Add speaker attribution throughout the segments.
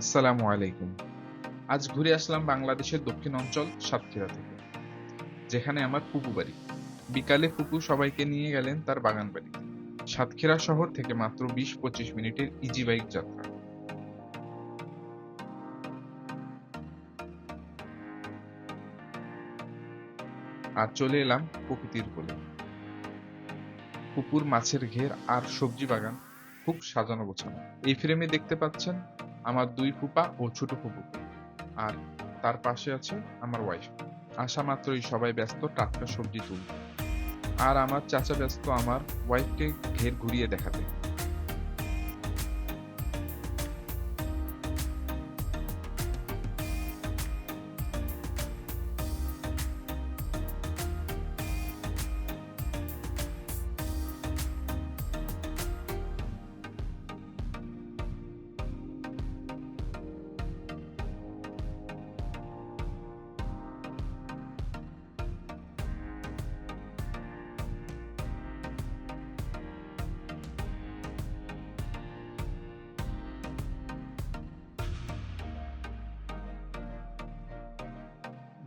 Speaker 1: আসসালামু আলাইকুম। আজ ঘুরে আসলাম বাংলাদেশের দক্ষিণ অঞ্চল সাতক্ষীরা থেকে, যেখানে আমার ফুপু বাড়ি। বিকালে ফুপু সবাইকে নিয়ে গেলেন তার বাগান বাড়িতে সাতক্ষীরা শহর থেকে মাত্র বিশ পঁচিশ মিনিটের ইজি বাইক যাত্রা। আর চলে এলাম প্রকৃতির কোলে। পুকুর মাছের ঘের আর সবজি বাগান খুব সাজানো গোছানো। এই ফ্রেমে দেখতে পাচ্ছেন আমার দুই ফুপা ও ছোট ফুপু। আর তার পাশে আছে আমার ওয়াইফ আসা মাত্রই সবাই ব্যস্ত টাটকা সবজি তুলতে। আর আমার চাচা ব্যস্ত আমার ওয়াইফকে ঘের ঘুরিয়ে দেখাতে।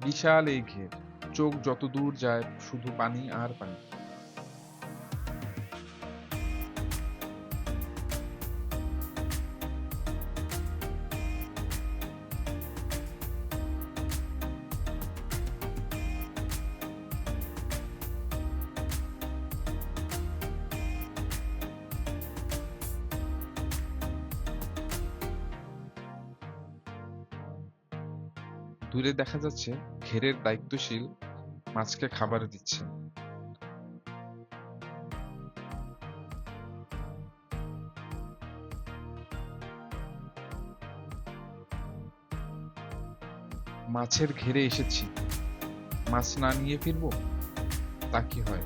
Speaker 1: বিশাল এই ঘের। চোখ যত দূর যায় শুধু পানি আর পানি। দূরে দেখা যাচ্ছে ঘেরের দায়িত্বশীল মাছকে খাবার দিচ্ছে। মাছের ঘেরে এসেছি। মাছ না নিয়ে ফিরবো? তা কি হয়?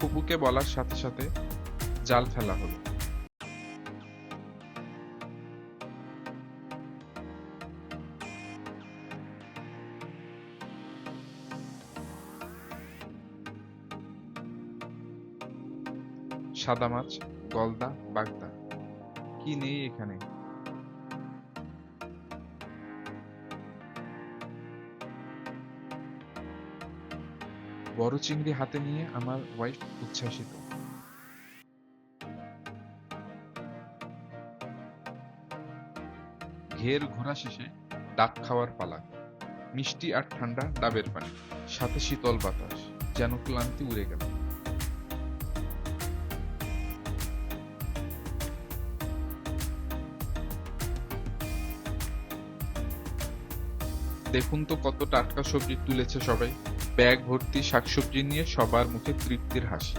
Speaker 1: ফুপুকে বলার সাথে সাথে জাল ফেলা হলো। সাদা মাছ, গলদা, বাগদা। কি নেই এখানে? বড় চিংড়ি হাতে নিয়ে আমার ওয়াইফ উচ্ছ্বাসিত। ঘের ঘোরা শেষে ডাক খাওয়ার পালা। মিষ্টি আর ঠান্ডা ডাবের পানি। সাথে শীতল বাতাস, যেন ক্লান্তি উড়ে গেল। দেখুন তো কত টাটকা সবজি তুলেছে সবাই। ব্যাগ ভর্তি শাকসবজি নিয়ে সবার মুখে তৃপ্তির হাসি।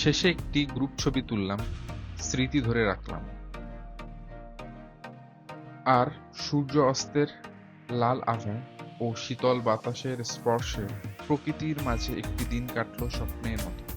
Speaker 1: শেষে একটি গ্রুপ ছবি তুললাম, স্মৃতি ধরে রাখলাম। আর সূর্য অস্তের লাল আভা ও শীতল বাতাসের স্পর্শে প্রকৃতির মাঝে একটি দিন কাটল স্বপ্নের মতো।